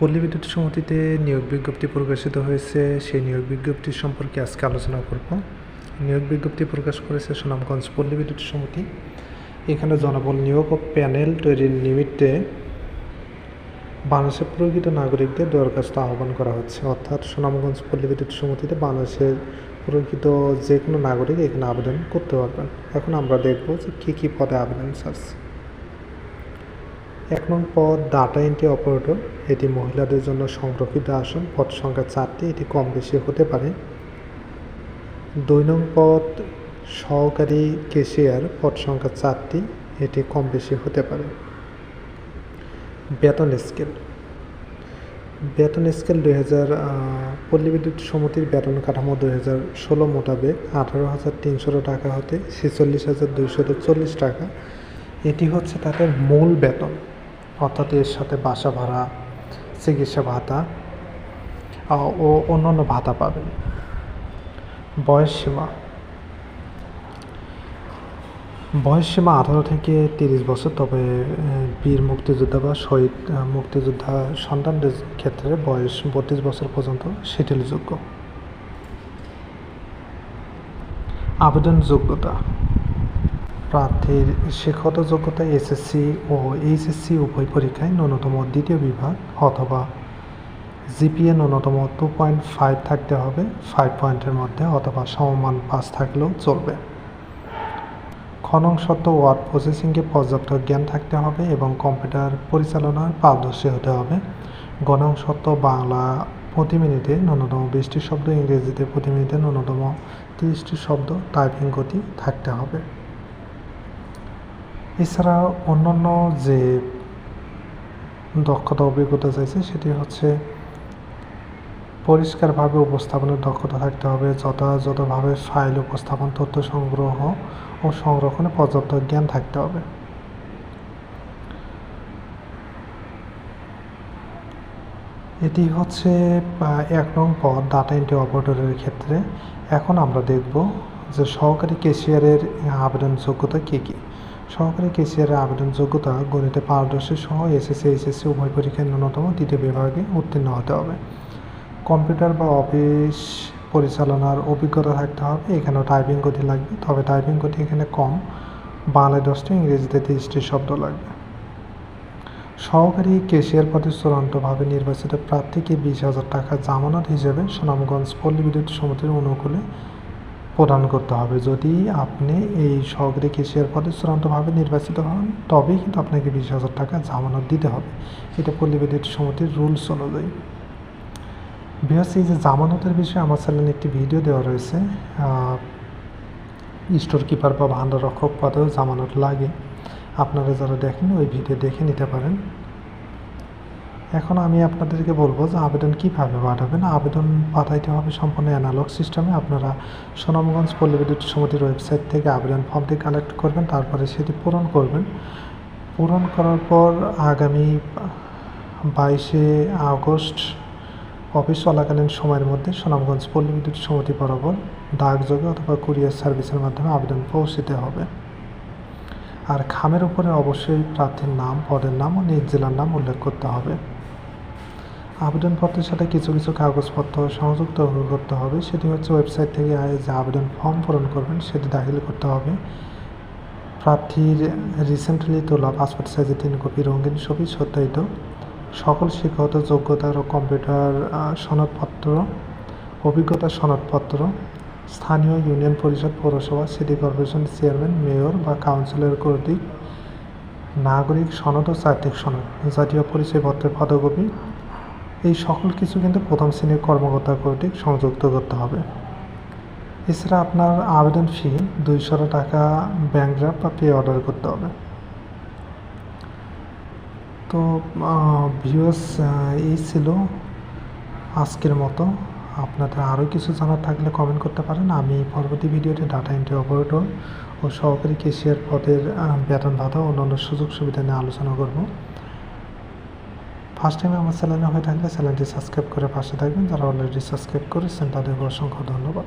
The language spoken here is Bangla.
পল্লী বিদ্যুৎ সমিতিতে নিয়োগ বিজ্ঞপ্তি প্রকাশিত হয়েছে। সেই নিয়োগ বিজ্ঞপ্তি সম্পর্কে আজকে আলোচনা করব। নিয়োগ বিজ্ঞপ্তি প্রকাশ করেছে সুনামগঞ্জ পল্লী বিদ্যুৎ সমিতি। এখানে জনবল নিয়োগ ও প্যানেল তৈরির নিমিত্তে বাংলাদেশের প্রকৃত নাগরিকদের দরখাস্ত আহ্বান করা হচ্ছে। অর্থাৎ সুনামগঞ্জ পল্লী বিদ্যুৎ সমিতিতে বাংলাদেশের প্রকৃত যে কোনো নাগরিক এখানে আবেদন করতে পারবেন। এখন আমরা দেখব যে কী কী পদে আবেদন চাচ্ছে এক নং পদ ডাটা এন্ট্রি অপারেটর এটি মহিলাদের জন্য সংরক্ষিত আসন পদ সংখ্যা চারটি, এটি কম বেশি হতে পারে। দুই নং পদ সহকারী কেশিয়ার পদ সংখ্যা চারটি, এটি কম বেশি হতে পারে। বেতন স্কেল বেতন স্কেল দুই হাজার পল্লী বিদ্যুৎ সমিতির বেতন কাঠামো দুই হাজার ষোলো মোতাবেক আঠারো হাজার তিনশো টাকা হতে ছেচল্লিশ হাজার দুইশো চল্লিশ টাকা। এটি হচ্ছে তাদের মূল বেতন। অর্থাৎ এর সাথে বাসা ভাড়া, চিকিৎসা ভাতা ও অন্যান্য ভাতা পাবেন। বয়স সীমা। বয়স সীমা আঠারো থেকে তিরিশ বছর, তবে বীর মুক্তিযোদ্ধা বা শহীদ মুক্তিযোদ্ধা সন্তানদের ক্ষেত্রে বয়স বত্রিশ বছর পর্যন্ত শিথিলযোগ্য আবেদন যোগ্যতা প্রার্থীর শিক্ষত যোগ্যতা এসএসসি ও এইচএসসি উভয় পরীক্ষায় ন্যূনতম দ্বিতীয় বিভাগ অথবা জিপিএ ন্যূনতম টু পয়েন্ট ফাইভ থাকতে হবে ফাইভ পয়েন্টের মধ্যে অথবা সমমান পাস থাকলেও চলবে। খনন সত্ত্ব ওয়ার্ড প্রসেসিংয়ে পর্যাপ্ত জ্ঞান থাকতে হবে এবং কম্পিউটার পরিচালনার পারদর্শী হতে হবে। গণং সত্ত্ব বাংলা প্রতি মিনিটে ন্যূনতম বিশটি শব্দ, ইংরেজিতে প্রতি মিনিটে ন্যূনতম তিরিশটি শব্দ, টাইপিং গতি থাকতে হবে। এছাড়া অন্যান্য যে দক্ষতা অভিজ্ঞতা চাইছে, সেটি হচ্ছে পরিষ্কারভাবে উপস্থাপনের দক্ষতা থাকতে হবে, যথাযথভাবে ফাইল উপস্থাপন, তথ্য সংগ্রহ ও সংরক্ষণে পর্যাপ্ত জ্ঞান থাকতে হবে। এটি হচ্ছে এক নং পদ ডাটা এন্ট্রি অপারেটরের ক্ষেত্রে। এখন আমরা দেখব যে সহকারী কেশিয়ারের আবেদন যোগ্যতা কী কী। সহকারী কেশিয়ারের আবেদন যোগ্যতা গণিতে পারদর্শী সহ এসএসসি, এইচএসসি উভয় পরীক্ষায় ন্যূনতম দ্বিতীয় বিভাগে উত্তীর্ণ হতে হবে। কম্পিউটার বা অফিস পরিচালনার অভিজ্ঞতা থাকতে হবে। এখানেও টাইপিং গতি লাগবে, তবে টাইপিং গতি এখানে কম। বাংলায় দশটি, ইংরেজিতে তিরিশটি শব্দ লাগবে। সহকারী কেশিয়ার পদে চূড়ান্তভাবে নির্বাচিত প্রার্থীকে বিশ হাজার টাকা জামানত হিসেবে সুনামগঞ্জ পল্লী বিদ্যুৎ সমিতির অনুকূলে প্রদান করতে হবে। যদি আপনি এই সহকারী কেশিয়ার পদে চূড়ান্তভাবে নির্বাচিত হন, তবেই কিন্তু আপনাকে বিশ হাজার টাকা জামানত দিতে হবে। এটা পল্লী সমিতির রুলস অনুযায়ী। বিহাস এই যে জামানতের বিষয়ে আমার চ্যানেলে একটি ভিডিও দেওয়া রয়েছে। স্টোর কিপার বা ভান্ডার রক্ষক পদেও জামানত লাগে। আপনারা যারা দেখেন, ওই ভিডিও দেখে নিতে পারেন। এখন আমি আপনাদেরকে বলব যে আবেদন কীভাবে পাঠাবেন আবেদন পাঠাইতে হবে সম্পূর্ণ অ্যানালগ সিস্টেমে আপনারা সুনামগঞ্জ পল্লী বিদ্যুৎ সমিতির ওয়েবসাইট থেকে আবেদন ফর্মটি কালেক্ট করবেন, তারপরে সেটি পূরণ করবেন। পূরণ করার পর আগামী বাইশে আগস্ট অফিস চলাকালীন সময়ের মধ্যে সুনামগঞ্জ পল্লী বিদ্যুৎ সমিতি বরাবর ডাকযোগে অথবা কুরিয়ার সার্ভিসের মাধ্যমে আবেদন পৌঁছতে হবে। আর খামের উপরে অবশ্যই প্রার্থীর নাম, পদের নাম ও নিজ জেলার নাম উল্লেখ করতে হবে। আবেদনপত্রের সাথে কিছু কিছু কাগজপত্র সংযুক্ত করতে হবে। সেটি হচ্ছে ওয়েবসাইট থেকে যে আবেদন ফর্ম পূরণ করবেন, সেটি দাখিল করতে হবে। প্রার্থীর রিসেন্টলি তোলা পাসপোর্ট সাইজের তিন কপি রঙিন ছবি, সত্যায়িত। সকল শিক্ষাগত যোগ্যতার ও কম্পিউটার সনদপত্র, অভিজ্ঞতা সনদপত্র, স্থানীয় ইউনিয়ন পরিষদ, পৌরসভা সিটি কর্পোরেশন চেয়ারম্যান মেয়র বা কাউন্সিলর কর্তৃক নাগরিক সনদ ও চারিত্রিক সনদ, জাতীয় পরিচয়পত্রের ফটোকপি এই সকল কিছু কিন্তু প্রথম শ্রেণির কর্মকর্তা কর্তৃক সংযুক্ত করতে হবে। এছাড়া আপনার আবেদন ফি দুইশো টাকা ব্যাংক ড্রাফট বা পে অর্ডার করতে হবে। তো ভিউয়ার্স এই ছিল আজকের মতো। আপনাদের আরও কিছু জানার থাকলে কমেন্ট করতে পারেন। আমি পরবর্তী ভিডিওতে ডাটা এন্ট্রি অপারেটর ও সহকারী কেশিয়ার পদের বেতন ভাতা অন্যান্য সুযোগ সুবিধা নিয়ে আলোচনা করব। ফার্স্ট টাইম আমার চ্যানেলে হয়ে থাকলে চ্যানেলটি সাবস্ক্রাইব করে পাশে থাকবেন। যারা অলরেডি সাবস্ক্রাইব করেছেন, তাদেরকে অসংখ্য ধন্যবাদ।